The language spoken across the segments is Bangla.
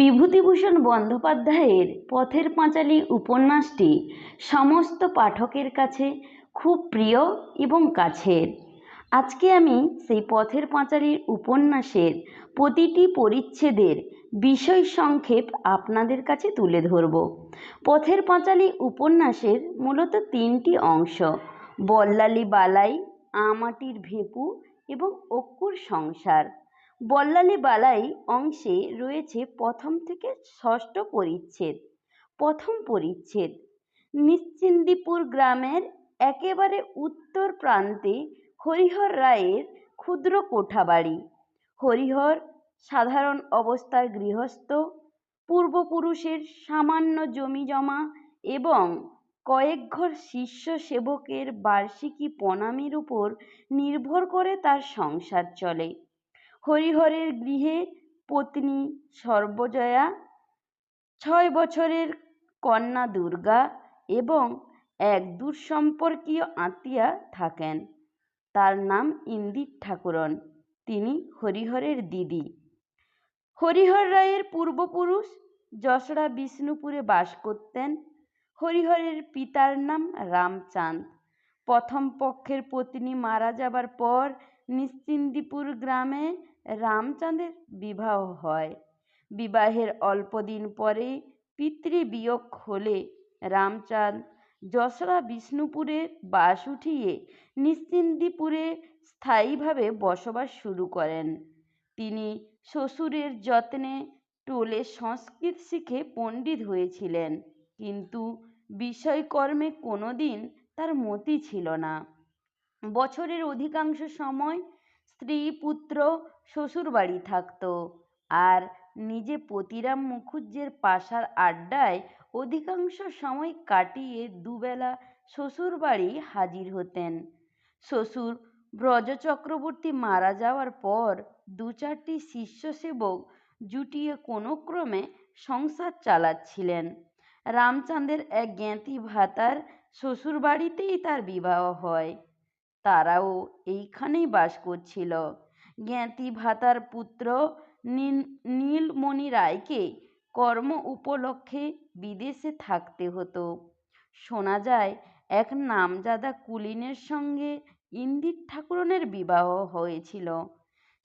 বিভূতিভূষণ বন্দ্যোপাধ্যায়ের পথের পাঁচালী উপন্যাসটি সমস্ত পাঠকের কাছে খুব প্রিয় এবং কাছের। আজকে আমি সেই পথের পাঁচালীর উপন্যাসের প্রতিটি পরিচ্ছেদের বিষয় সংক্ষেপ আপনাদের কাছে তুলে ধরব। পথের পাঁচালী উপন্যাসের মূলত তিনটি অংশ, বল্লালি বালাই আমাটির ভেঁপু এবং অক্কুর সংসার। বল্লালি বালাই অংশে রয়েছে প্রথম থেকে ষষ্ঠ পরিচ্ছেদ, প্রথম পরিচ্ছেদ। নিশ্চিন্দিপুর গ্রামের একেবারে উত্তর প্রান্তে হরিহর রায়ের ক্ষুদ্র কোঠাবাড়ি। হরিহর সাধারণ অবস্থার গৃহস্থ, পূর্বপুরুষের সামান্য জমিজমা এবং কয়েক ঘর শিষ্য সেবকের বার্ষিকী প্রণামীর উপর নির্ভর করে তার সংসার চলে। হরিহরের গৃহে পত্নী সর্বজয়া, ছয় বছরের কন্যা দুর্গা এবং এক দূরসম্পর্কীয় আত্মীয়া থাকেন। তার নাম ইন্দির ঠাকুরন। তিনি হরিহরের দিদি। হরিহর রায়ের পূর্বপুরুষ যশোরা বিষ্ণুপুরে বাস করতেন। হরিহরের পিতার নাম রামচাঁদ। প্রথম পক্ষের পত্নী মারা যাবার পর নিশ্চিন্দিপুর গ্রামে রামচাঁদের বিবাহ হয়। বিবাহের অল্পদিন পরে পিতৃবিয়োগ হলে রামচাঁদ যশোরা বিষ্ণুপুরে বাস উঠিয়ে নিশ্চিন্দিপুরে স্থায়ীভাবে বসবাস শুরু করেন। তিনি শ্বশুরের যত্নে টোলে সংস্কৃত শিখে পণ্ডিত হয়েছিলেন, কিন্তু বিষয়কর্মে কোনো দিন তার মতি ছিল না। বছরের অধিকাংশ সময় স্ত্রী, পুত্র শ্বশুরবাড়ি থাকত। আর নিজে পতিরাম মুখুজ্জের পাশার আড্ডায় অধিকাংশ সময় কাটিয়ে দুবেলা শ্বশুরবাড়ি হাজির হতেন। শ্বশুর ব্রজ চক্রবর্তী মারা যাওয়ার পর দু চারটি শিষ্য সেবক জুটিয়ে কোনো ক্রমে সংসার চালাচ্ছিলেন। রামচাঁদের এক জ্ঞাতি ভাতার শ্বশুরবাড়িতেই তার বিবাহ হয়। তারাও এইখানেই বাস করছিল। জ্ঞাতি ভাতার পুত্র নীলমণি রায়কে কর্ম উপলক্ষে বিদেশে থাকতে হতো। শোনা যায়, এক নামজাদা কুলীনের সঙ্গে ইন্দির ঠাকুরনের বিবাহ হয়েছিল।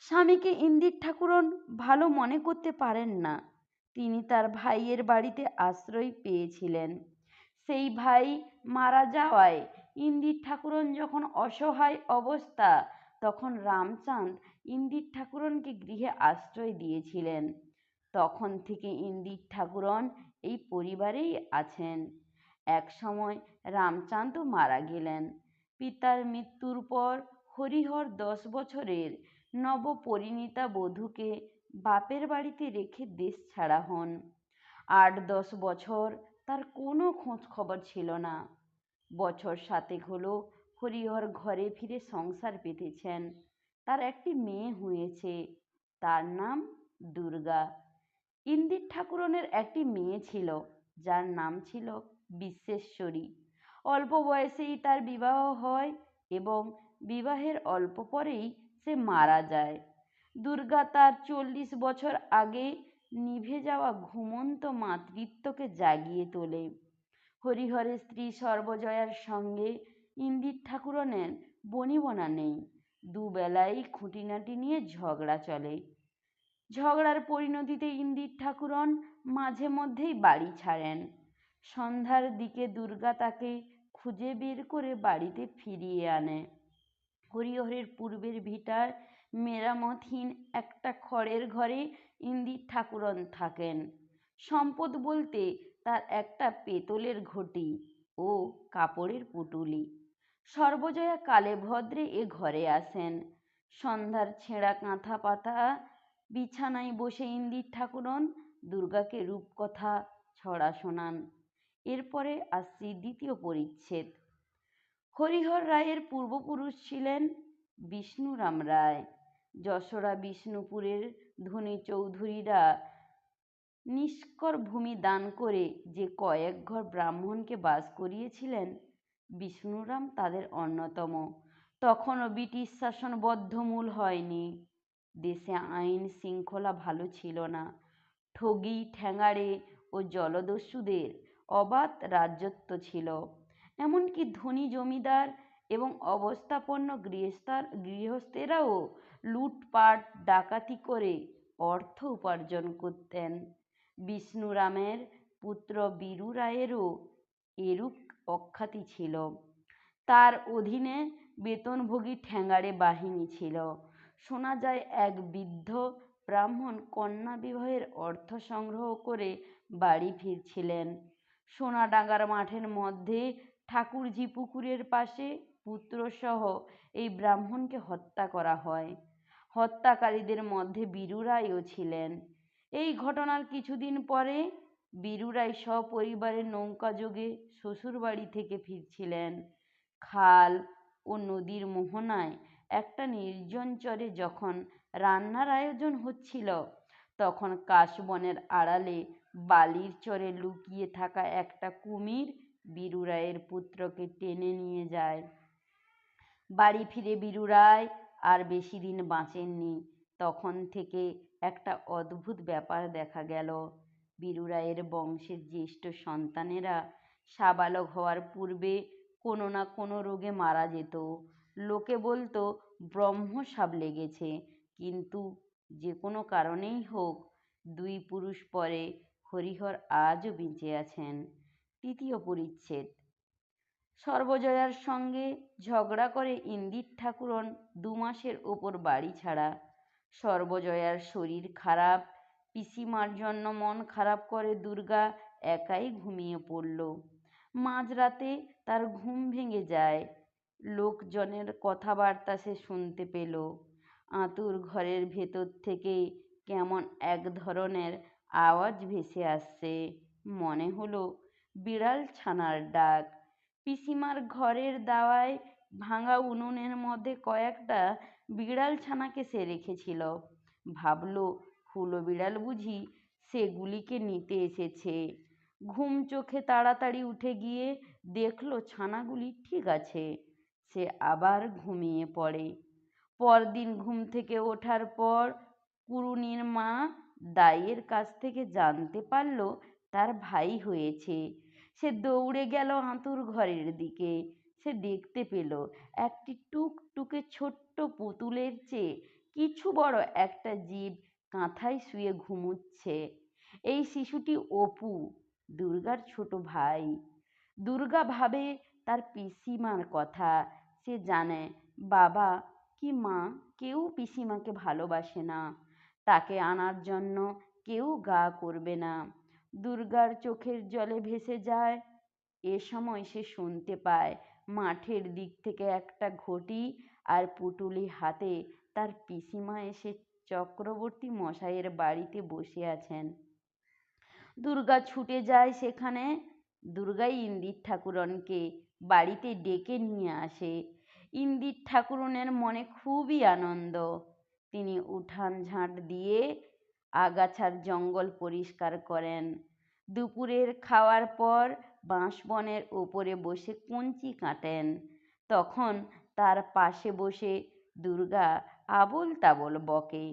স্বামীকে ইন্দির ঠাকুরন ভালো মনে করতে পারেন না। তিনি তার ভাইয়ের বাড়িতে আশ্রয় পেয়েছিলেন। সেই ভাই মারা যাওয়ায় ইন্দির ঠাকুরন যখন অসহায় অবস্থা, তখন রামচাঁদ ইন্দির ঠাকুরনকে গৃহে আশ্রয় দিয়েছিলেন। তখন থেকে ইন্দির ঠাকুরন এই পরিবারেই আছেন। এক সময় রামচাঁদও মারা গেলেন। পিতার মৃত্যুর পর হরিহর দশ বছরের নবপরিণীতা বধূকে বাপের বাড়িতে রেখে দেশ ছাড়া হন। আট দশ বছর তার কোনো খোঁজ খবর ছিল না। বছর সাতেক হলো হরিহর ঘরে ফিরে সংসার পেতেছেন। তার একটি মেয়ে হয়েছে, তার নাম দুর্গা। ইন্দির ঠাকুরনের একটি মেয়ে ছিল, যার নাম ছিল বিশ্বেশ্বরী। অল্প বয়সেই তার বিবাহ হয় এবং বিবাহের অল্প পরেই সে মারা যায়। দুর্গা তার চল্লিশ বছর আগে নিভে যাওয়া ঘুমন্ত মাতৃত্বকে জাগিয়ে তোলে। হরিহরের স্ত্রী সর্বজয়ার সঙ্গে ইন্দির ঠাকুরনের বনিবনা নেই। দুবেলাই খুঁটিনাটি নিয়ে ঝগড়া চলে। ঝগড়ার পরিণতিতে ইন্দির ঠাকুরন মাঝে মধ্যেই বাড়ি ছাড়েন। সন্ধ্যার দিকে দুর্গা তাকে খুঁজে বের করে বাড়িতে ফিরিয়ে আনে। হরিহরের পূর্বের ভিটার মেরামতহীন একটা খড়ের ঘরে ইন্দির ঠাকুরন থাকেন। সম্পদ বলতে তার একটা পেতলের ঘটি ও কাপড়ের পুটুলি। সর্বজয়া কালে ভদ্রে এ ঘরে আসেন। সন্ধ্যার ছেঁড়া কাঁথা পাতা, বিছানায় বসে ইন্দির ঠাকুরন, দুর্গাকে রূপকথা ছড়া শোনান। এরপরে আসছি দ্বিতীয় পরিচ্ছেদ। হরিহর রায়ের পূর্বপুরুষ ছিলেন বিষ্ণুরাম রায়। যশোরা বিষ্ণুপুরের ধনী চৌধুরীরা নিষ্কর ভূমি দান করে যে কয়েক ঘর ব্রাহ্মণকে বাস করিয়েছিলেন, বিষ্ণুরাম তাদের অন্যতম। তখনও ব্রিটিশ শাসন বদ্ধমূল হয়নি। দেশে আইন শৃঙ্খলা ভালো ছিল না। ঠগি, ঠ্যাঙাড়ে ও জলদস্যুদের অবাধ রাজত্ব ছিল। এমনকি ধনী জমিদার এবং অবস্থাপন্ন গৃহস্থার, গৃহস্থেরাও লুটপাট, ডাকাতি করে অর্থ উপার্জন করতেন। বিষ্ণুরামের পুত্র বীরু রায়েরও এরূপ অখ্যাতি ছিল। তার অধীনে বেতনভোগী ঠ্যাঙাড়ে বাহিনী ছিল। শোনা যায়, এক বৃদ্ধ ব্রাহ্মণ কন্যা বিবাহের অর্থ সংগ্রহ করে বাড়ি ফিরছিলেন। সোনাডাঙ্গার মাঠের মধ্যে ঠাকুরজি পুকুরের পাশে পুত্রসহ এই ব্রাহ্মণকে হত্যা করা হয়। হত্যাকারীদের মধ্যে বীরু রায়ও ছিলেন। এই ঘটনার কিছুদিন পরে বীরু রায় সপরিবারে নৌকাযোগে শ্বশুরবাড়ি থেকে ফিরছিলেন। খাল ও নদীর মোহনায় একটা নির্জন চরে যখন রান্নার আয়োজন হচ্ছিল, তখন কাশবনের আড়ালে বালির চরে লুকিয়ে থাকা একটা কুমির বীরু রায়ের পুত্রকে টেনে নিয়ে যায়। বাড়ি ফিরে বীরু রায় আর বেশি দিন বাঁচেননি। তখন থেকে একটা অদ্ভুত ব্যাপার দেখা গেল। বীরু রায়ের বংশের জ্যেষ্ঠ সন্তানেরা সাবালক হওয়ার পূর্বে কোনো না কোনো রোগে মারা যেত। লোকে বলতো ব্রহ্মসাপ লেগেছে। কিন্তু যে কোনো কারণেই হোক, দুই পুরুষ পরে হরিহর আজও বেঁচে আছেন। তৃতীয় পরিচ্ছেদ। সর্বজয়ার সঙ্গে ঝগড়া করে ইন্দির ঠাকুরন দু মাসের ওপর বাড়ি ছাড়া সর্বজয়ার শরীর খারাপ, পিসিমার জন্য মন খারাপ করে দুর্গা একাই ঘুমিয়ে পড়ল। মাঝরাতে তার ঘুম ভেঙে যায়। লোকজনের কথাবার্তা সে শুনতে পেল। আঁতুর ঘরের ভেতর থেকে কেমন এক ধরনের আওয়াজ ভেসে আসছে। মনে হলো, বিড়াল ছানার ডাক। পিসিমার ঘরের দাওয়ায় ভাঙা উনুনের মধ্যে কয়েকটা বিড়াল ছানাকে সে রেখেছিল। ভাবলো হুলো বিড়াল বুঝি, সেগুলিকে নিতে এসেছে। ঘুম চোখে তাড়াতাড়ি উঠে গিয়ে দেখল, ছানাগুলি ঠিক আছে। সে আবার ঘুমিয়ে পড়ে। পরদিন ঘুম থেকে ওঠার পর কুরুনির মা দাইয়ের কাছ থেকে জানতে পারল, তার ভাই হয়েছে। সে দৌড়ে গেল আঁতুর ঘরের দিকে। সে দেখতে পেল। একটি টুকটুকে ছোট্ট পুতুলের চেয়ে কিছু বড় একটা জীব কাঁথায় শুয়ে ঘুমুচ্ছে। এই শিশুটি অপু, দুর্গার ছোট ভাই। দুর্গা ভাবে তার পিসিমার কথা। সে জানে, বাবা, কি মা কেউ পিসিমাকে ভালোবাসে না। তাকে আনার জন্য কেউ গা করবে না। দুর্গার চোখের জলে ভেসে যায়। এ সময় সে শুনতে পায় মাঠের দিক থেকে একটা ঘটি আর পুটুলি হাতে তার পিসিমা এসে চক্রবর্তী মশাইয়ের বাড়িতে বসে আছেন। দুর্গা ছুটে যায় সেখানে। দুর্গাই ইন্দির ঠাকুরনকে বাড়িতে ডেকে নিয়ে আসে। ইন্দির ঠাকুরনের মনে খুবই আনন্দ। তিনি উঠান ঝাঁট দিয়ে আগাছার জঙ্গল পরিষ্কার করেন। দুপুরের খাওয়ার পর বাঁশবনের ওপরে বসে কঞ্চি কাটেন তখন তার পাশে বসে দুর্গা আবোল তাবোল বকে।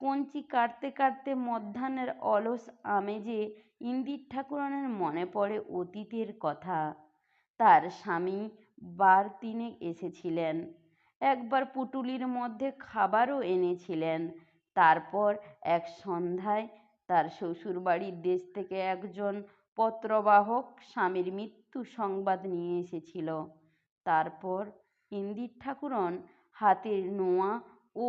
কঞ্চি কাটতে কাটতে মধ্যাহ্নের অলস আমেজে ইন্দির ঠাকুরানের মনে পড়ে অতীতের কথা। তার স্বামী বার তিনেক এসেছিলেন। একবার পুটুলির মধ্যে খাবারও এনেছিলেন। তারপর এক সন্ধ্যায় তার শ্বশুরবাড়ির দেশ থেকে একজন পত্রবাহক স্বামীর মৃত্যু সংবাদ নিয়ে এসেছিল। তারপর ইন্দির ঠাকুরন হাতের নোয়া ও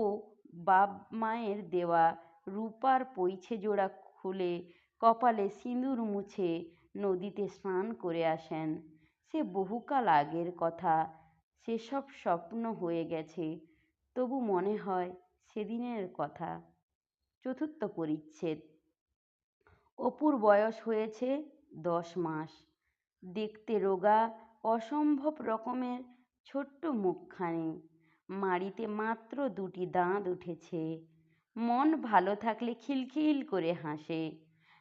বাপ মায়ের দেওয়া রূপার পৈছে জোড়া খুলে কপালে সিঁদুর মুছে নদীতে স্নান করে আসেন। সে বহুকাল আগের কথা। সেসব স্বপ্ন হয়ে গেছে। তবু মনে হয় সেদিনের কথা। চতুর্থ পরিচ্ছেদ। অপুর বয়স হয়েছে দশ মাস। দেখতে রোগা, অসম্ভব রকমের ছোট্ট মুখখানি। মাড়িতে মাত্র দুটি দাঁত উঠেছে। মন ভালো থাকলে খিলখিল করে হাসে।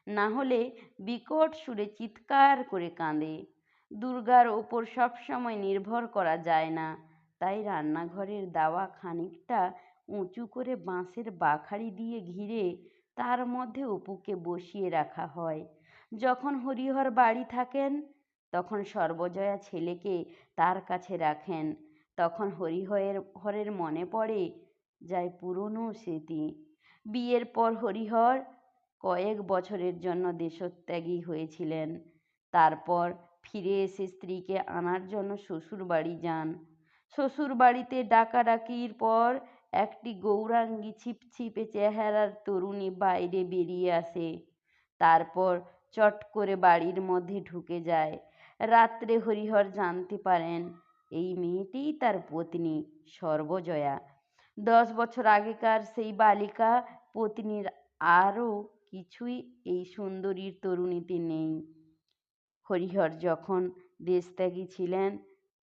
না হলে বিকট সুরে চিৎকার করে কাঁদে। দুর্গার ওপর সবসময় নির্ভর করা যায় না। তাই রান্নাঘরের দাওয়া খানিকটা উঁচু করে বাঁশের বাখারি দিয়ে ঘিরে তার মধ্যে অপুকে বসিয়ে রাখা হয়। যখন হরিহর বাড়ি থাকেন, তখন সর্বজয়া ছেলেকে তার কাছে রাখেন। তখন হরিহরের, হরের মনে পড়ে যায় পুরনো স্মৃতি। বিয়ের পর হরিহর কয়েক বছরের জন্য দেশত্যাগী হয়েছিলেন। তারপর ফিরে এসে স্ত্রীকে আনার জন্য শ্বশুর বাড়ি যান। শ্বশুর বাড়িতে ডাকাডাকির পর একটি গৌরাঙ্গী ছিপছিপে চেহারার তরুণী বাইরে বেরিয়ে আসে। তারপর চট করে বাড়ির মধ্যে ঢুকে যায়। রাত্রে হরিহর জানতে পারেন, এই মেয়েটিই তার পত্নী সর্বজয়া। দশ বছর আগেকার সেই বালিকা পত্নীর আরও কিছুই এই সুন্দরীর তরুণীতে নেই। হরিহর যখন দেশত্যাগী ছিলেন,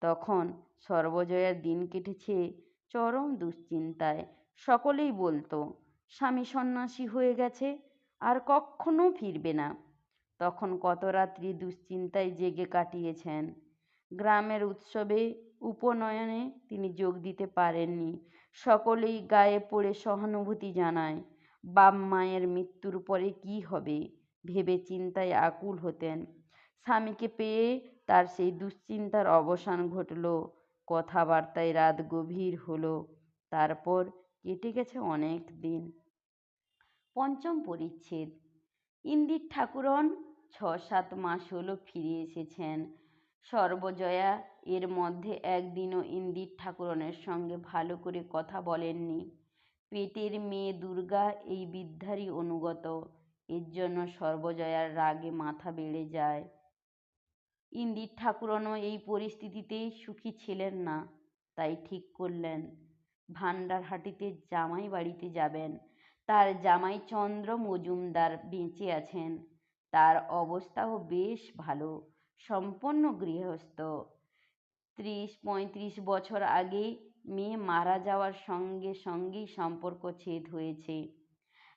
তখন সর্বজয়ার দিন কেটেছে চরম দুশ্চিন্তায় সকলেই বলতো, স্বামী সন্ন্যাসী হয়ে গেছে, আর কখনো ফিরবে না। তখন কত রাত্রি দুশ্চিন্তায় জেগে কাটিয়েছেন। গ্রামের উৎসবে উপনয়নে তিনি যোগ দিতে পারেননি। সকলেই গায়ে পড়ে সহানুভূতি জানায়, বাপ মায়ের মৃত্যুর পরে কি হবে? ভেবে চিন্তায় আকুল হতেন। স্বামীকে পেয়ে তার সেই দুশ্চিন্তার অবসান ঘটল। কথাবার্তায় রাত গভীর হলো, তারপর কেটে গেছে অনেক দিন। পঞ্চম পরিচ্ছেদ। ইন্দির ঠাকুরন ছ সাত মাস হলো ফিরে এসেছেন। সর্বজয়া এর মধ্যে একদিনও ইন্দির ঠাকুরনের সঙ্গে ভালো করে কথা বলেননি। পেটের মেয়ে দুর্গা এই বিদ্যারই অনুগত, এর জন্য সর্বজয়ার রাগে মাথা বেড়ে যায়। ইন্দির ঠাকুরনও এই পরিস্থিতিতে সুখী ছিলেন না। তাই ঠিক করলেন ভাণ্ডারহাটিতে জামাই বাড়িতে যাবেন। তার জামাই চন্দ্র মজুমদার বেঁচে আছেন। তার অবস্থাও বেশ ভালো, সম্পন্ন গৃহস্থ। ত্রিশ পঁয়ত্রিশ বছর আগে মেয়ে মারা যাওয়ার সঙ্গে সঙ্গেই সম্পর্ক ছেদ হয়েছে।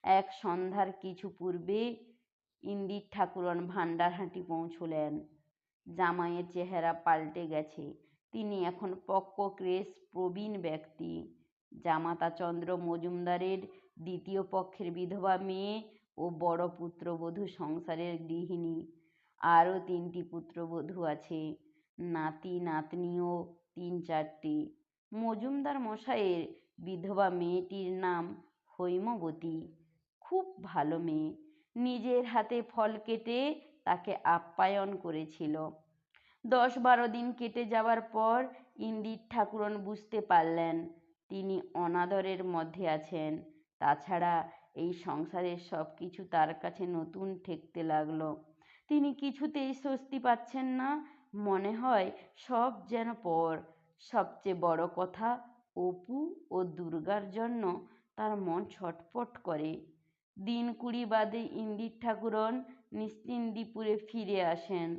এক সন্ধ্যার কিছু পূর্বে ইন্দির ঠাকুরন ভাণ্ডারহাটি পৌঁছলেন। জামাইয়ের চেহারা পাল্টে গেছে। তিনি এখন পক্ক ক্রেস প্রবীণ ব্যক্তি। জামাতা চন্দ্র মজুমদারের দ্বিতীয় পক্ষের বিধবা মেয়ে ও বড় পুত্রবধূ সংসারের গৃহিণী। আরও তিনটি পুত্রবধূ আছে। নাতি, নাতনিও তিন চারটি। মজুমদার মশাইয়ের বিধবা মেয়েটির নাম হৈমবতী। খুব ভালো মেয়ে। নিজের হাতে ফল কেটে তাকে আপ্যায়ন করেছিল। দশ বারো দিন কেটে যাওয়ার পর ইন্দির ঠাকুরন বুঝতে পারলেন তিনি অনাদরের মধ্যে আছেন। তাছাড়া এই সংসারের সব কিছু তার কাছে নতুন ঠেকতে লাগল। তিনি কিছুতেই স্বস্তি পাচ্ছেন না। মনে হয় সব যেন পর। সবচেয়ে বড় কথা অপু ও দুর্গার জন্য তার মন ছটফট করে। দিন কুড়ি বাদে ইন্দির ঠাকুরন নিশ্চিন্দিপুরে ফিরে আসেন।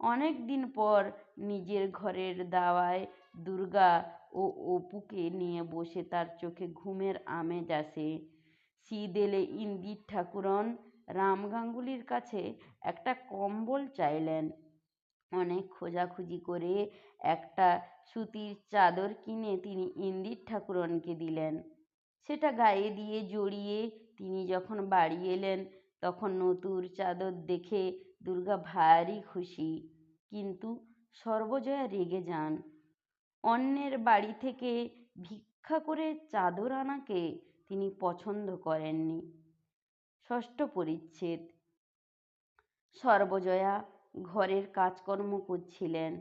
অনেক দিন পর নিজের ঘরের দাওয়ায় দুর্গা ও অপুকে নিয়ে বসে তার চোখে ঘুমের আমেজ আসে। শীত এলে ইন্দির ঠাকুরন রাম গাঙ্গুলির কাছে একটা কম্বল চাইলেন। অনেক খোঁজাখুঁজি করে একটা সুতির চাদর কিনে তিনি ইন্দির ঠাকুরনকে দিলেন। সেটা গায়ে দিয়ে জড়িয়ে তিনি যখন বাড়ি এলেন, তখন নতুন চাদর দেখে দুর্গা ভারী খুশি। কিন্তু সর্বজয়া রেগে যান। অন্যের বাড়ি থেকে ভিক্ষা করে চাদর আনাকে তিনি পছন্দ করেননি। ষষ্ঠ পরিচ্ছেদ। সর্বজয়া ঘরের কাজকর্ম করছিলেন।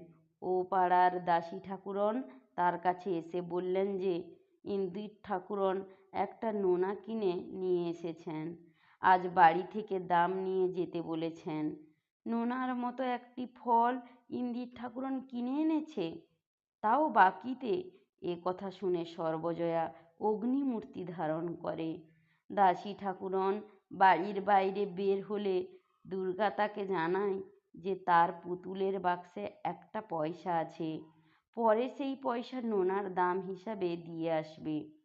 ও পাড়ার দাসী ঠাকুরন তার কাছে এসে বললেন যে ইন্দির ঠাকুরন একটা নোনা কিনে নিয়ে এসেছেন। আজ বাড়ি থেকে দাম নিয়ে যেতে বলেছেন। নোনার মতো একটি ফল ইন্দির ঠাকুরন কিনে এনেছে? তাও বাকিতে? এ কথা শুনে সর্বজয়া অগ্নিমূর্তি ধারণ করে। দাসী ঠাকুরন বাড়ির বাইরে বের হলে দুর্গা তাকে জানায় যে তার পুতুলের বাক্সে একটা পয়সা আছে। পরে সেই পয়সা নোনার দাম হিসাবে দিয়ে আসবে।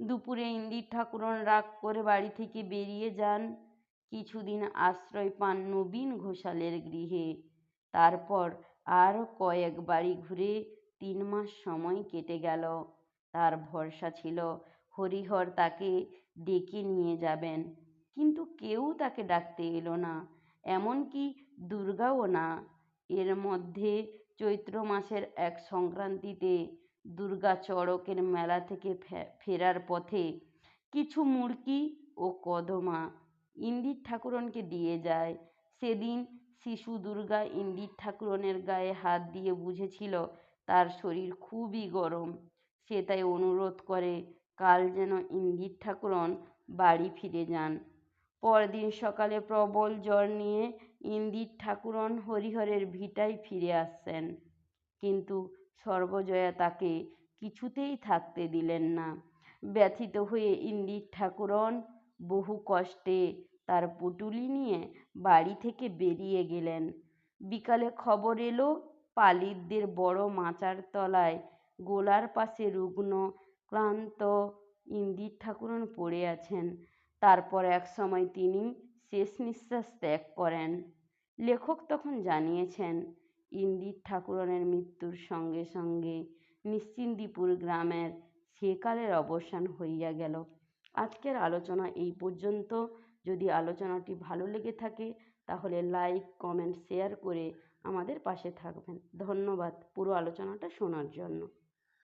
দুপুরে ইন্দির ঠাকুরন রাগ করে বাড়ি থেকে বেরিয়ে যান। কিছুদিন আশ্রয় পান নবীন ঘোষালের গৃহে। তারপর আরও কয়েক বাড়ি ঘুরে তিন মাস সময় কেটে গেল। তার ভরসা ছিল হরিহর তাকে ডেকে নিয়ে যাবেন। কিন্তু কেউ তাকে ডাকতে এলো না। এমনকি দুর্গাও না। এর মধ্যে চৈত্র মাসের এক সংক্রান্তিতে দুর্গা চড়কের মেলা থেকে ফেরার পথে কিছু মুরকি ও কদমা ইন্দির ঠাকুরনকে দিয়ে যায়। সেদিন শিশু দুর্গা ইন্দির ঠাকুরনের গায়ে হাত দিয়ে বুঝেছিল তার শরীর খুবই গরম। সে তাই অনুরোধ করে, কাল যেন ইন্দির ঠাকুরন বাড়ি ফিরে যান। পরদিন সকালে প্রবল জ্বর নিয়ে ইন্দির ঠাকুরন হরিহরের ভিটায় ফিরে আসছেন। কিন্তু সর্বজয়া তাকে কিছুতেই থাকতে দিলেন না। ব্যথিত হয়ে ইন্দির ঠাকুরন বহু কষ্টে তার পুটুলি নিয়ে বাড়ি থেকে বেরিয়ে গেলেন। বিকালে খবর এলো, পালিতদের বড় মাচার তলায় গোলার পাশে রুগ্ন, ক্লান্ত ইন্দির ঠাকুরন পড়ে আছেন। তারপর এক সময় তিনি শেষ নিঃশ্বাস ত্যাগ করেন। লেখক তখন জানিয়েছেন ইন্দির ঠাকুরনের মৃত্যুর সঙ্গে সঙ্গে নিশ্চিন্দিপুর গ্রামের সেকালের অবসান হইয়া গেল। আজকের আলোচনা এই পর্যন্ত। যদি আলোচনাটি ভালো লেগে থাকে, তাহলে লাইক, কমেন্ট, শেয়ার করে আমাদের পাশে থাকবেন। ধন্যবাদ পুরো আলোচনাটা শোনার জন্য।